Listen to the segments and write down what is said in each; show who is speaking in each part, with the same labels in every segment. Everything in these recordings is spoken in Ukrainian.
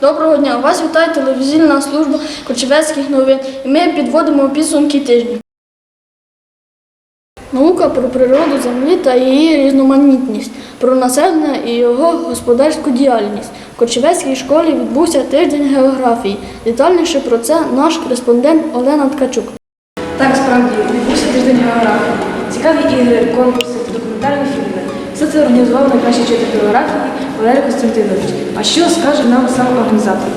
Speaker 1: Доброго дня! Вас вітає телевізійна служба Кочевецьких новин. І ми підводимо підсумки тижня. Наука про природу землі та її різноманітність, про населення і його господарську діяльність. В Кочевецькій школі відбувся тиждень географії. Детальніше про це наш кореспондент Олена Ткачук.
Speaker 2: Так, справді, відбувся тиждень географії. Цікаві ігри, конкурси. Все це організував найкращий вчитель географії Валерій Костянтинович. А що скаже нам сам організатор?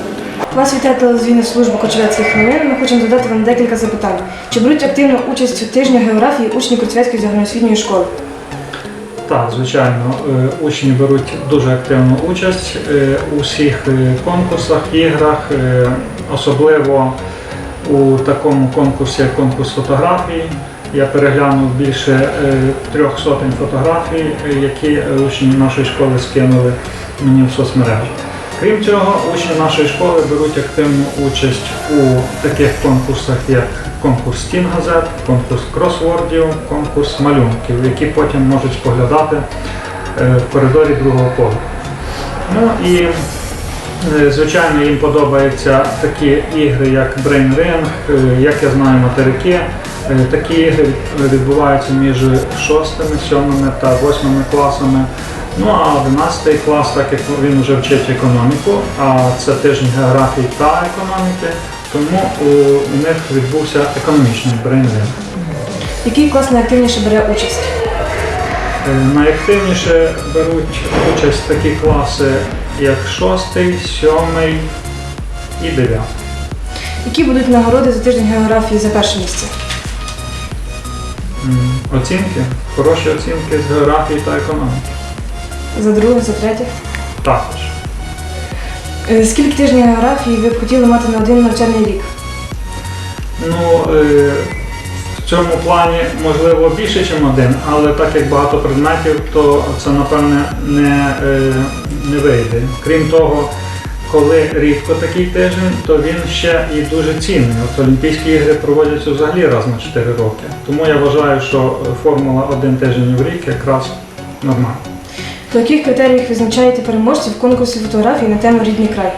Speaker 2: Вас вітає телевізійна служба Кочевецьких новин. Ми хочемо задати вам декілька запитань. Чи беруть активну участь у тижні географії учні Кочевецької загальноосвітньої школи?
Speaker 3: Так, звичайно, е, учні беруть дуже активну участь е, у всіх е, конкурсах, іграх, особливо у такому конкурсі, як конкурс фотографій. Я переглянув більше е, трьох сотень фотографій, які учні нашої школи скинули мені в соцмережі. Крім цього, учні нашої школи беруть активну участь у таких конкурсах, як конкурс стінгазет, конкурс кросвордів, конкурс малюнків, які потім можуть споглядати е, в коридорі другого поверху. Ну і е, звичайно їм подобаються такі ігри, як Brain Ring, як я знаю, материки. Е, Такі ігри відбуваються між 6, 7 та 8 класами. Ну а 11 клас, так як він вже вчить економіку, а це тиждень географії та економіки, тому у, них відбувся економічний брейнринг.
Speaker 2: Який клас найактивніше бере участь?
Speaker 3: Е, Найактивніше беруть участь такі класи, як 6, 7 і 9.
Speaker 2: Які будуть нагороди за тиждень географії за перше місце?
Speaker 3: Оцінки, хороші оцінки з географії та економіки.
Speaker 2: За друге, за третє?
Speaker 3: Також.
Speaker 2: Е, Скільки тижнів географії ви б хотіли мати на один навчальний рік?
Speaker 3: Ну, е, в цьому плані можливо більше, ніж один, але так як багато предметів, то це напевне не, е, не вийде. Крім того, коли рідко такий тиждень, то він ще і дуже цінний. От Олімпійські ігри проводяться взагалі раз на 4 роки. Тому я вважаю, що формула один тиждень в рік якраз нормальна.
Speaker 2: По яких критеріях визначаєте переможців в конкурсі фотографії на тему Рідний край?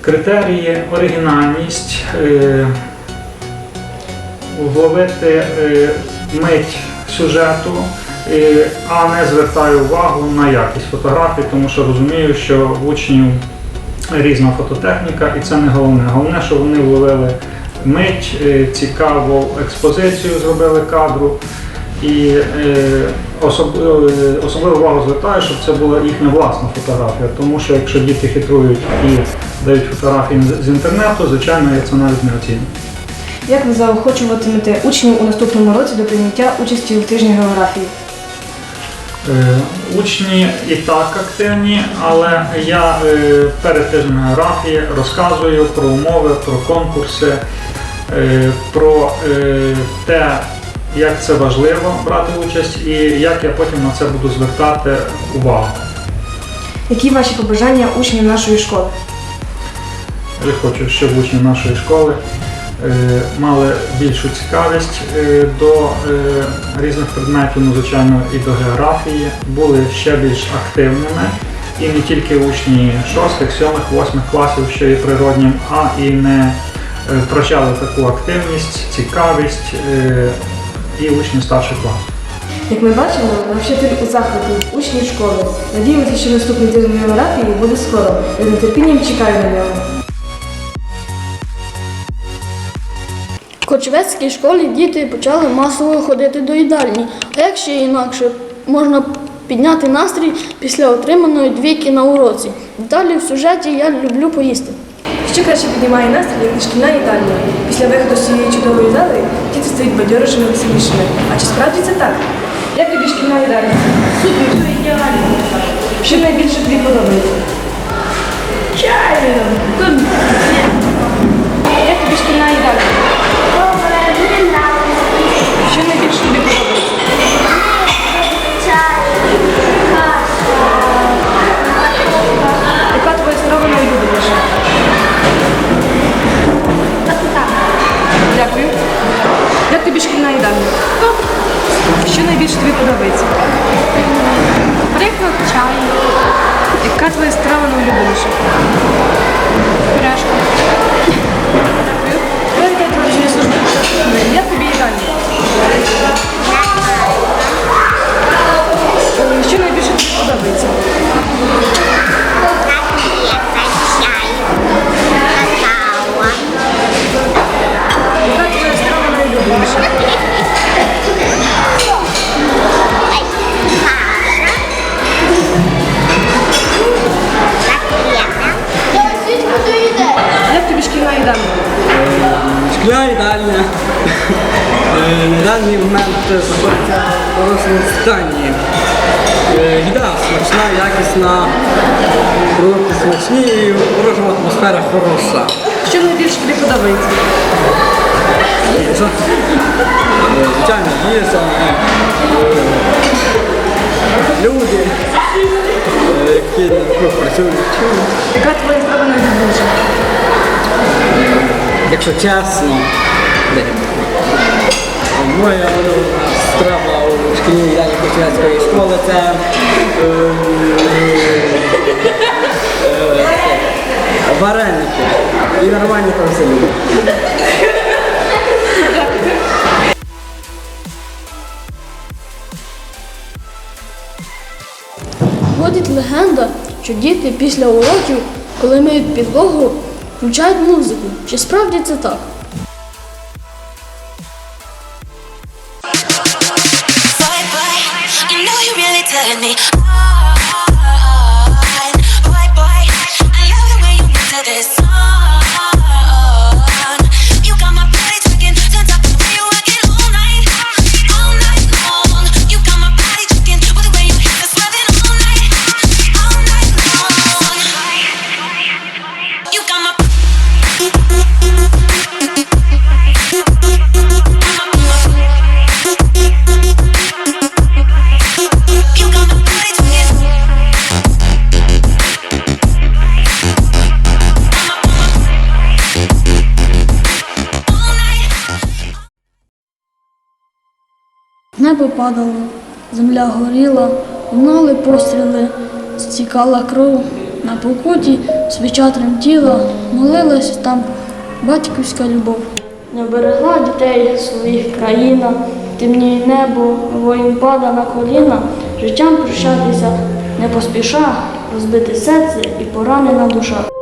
Speaker 3: Критерії оригінальність, е, вловити е, мить сюжету, е, а не звертаю увагу на якість фотографій, тому що розумію, що в учнів різна фототехніка, і це не головне. Головне, що вони вловили мить, е, цікаву експозицію зробили кадру. І е, особ- е, особливу увагу звертаю, щоб це була їхня власна фотографія, тому що якщо діти хитрують і дають фотографії з інтернету, звичайно, я це навіть не оцінюю.
Speaker 2: Як ви заохочуватимете учнів у наступному році до прийняття участі в тижні географії?
Speaker 3: Е, Учні і так активні, але я е, перед тижнем географії розказую про умови, про конкурси, е, про те, як це важливо брати участь і як я потім на це буду звертати увагу.
Speaker 2: Які ваші побажання учнів нашої школи?
Speaker 3: Я хочу, щоб учні нашої школи мали більшу цікавість е, до е, різних предметів, ну, звичайно, і до географії, були ще більш активними. І не тільки учні 6, 7, 8 класів, що є природнім, а і не е, втрачали таку активність, цікавість е, і учні старших класів.
Speaker 2: Як ми бачимо, наш вчитель у захваті, учні школи. Надіємося, що наступний тиждень географії буде скоро. Я з нетерпінням чекаю на нього.
Speaker 1: Кочевецькій школі діти почали масово ходити до їдальні. А як ще інакше можна підняти настрій після отриманої двійки на уроці? Далі в сюжеті я люблю поїсти.
Speaker 2: Що краще піднімає настрій, як шкільна їдальня. Після виходу з цієї чудової зали діти стають бадьорішими веселішими. А чи справді це так? Як тобі шкільна їдальня? Супер, все ідеально. Що найбільше тобі подобається? Чайно. Їдальня?
Speaker 4: Шкляна їдальня. Е, На даний момент знаходиться в хорошому стані. Е, Їда смачна, якісна, продукти смачні і хороша атмосфера хороша.
Speaker 2: Що найбільше тобі подобається?
Speaker 4: Е, Звичайно, їжа, е, люди, які працюють.
Speaker 2: Яка твоя страва найулюбленіша?
Speaker 4: Якщо чесно? Моя страва у шкільній далі Кочевецької школи це е, е, це, вареники і нормальні консилі.
Speaker 1: Ходить легенда, що діти після уроків, коли миють підлогу, включають музику. Чи справді це так?
Speaker 5: Boy,
Speaker 1: Небо падало, земля горіла, лунали постріли, стікала кров. На покуті свіча тремтіла, молилась там батьківська любов. Не берегла дітей своїх країна, темніє небо, воїн пада на коліна, життям прощатися не поспіша, розбите серце і поранена душа.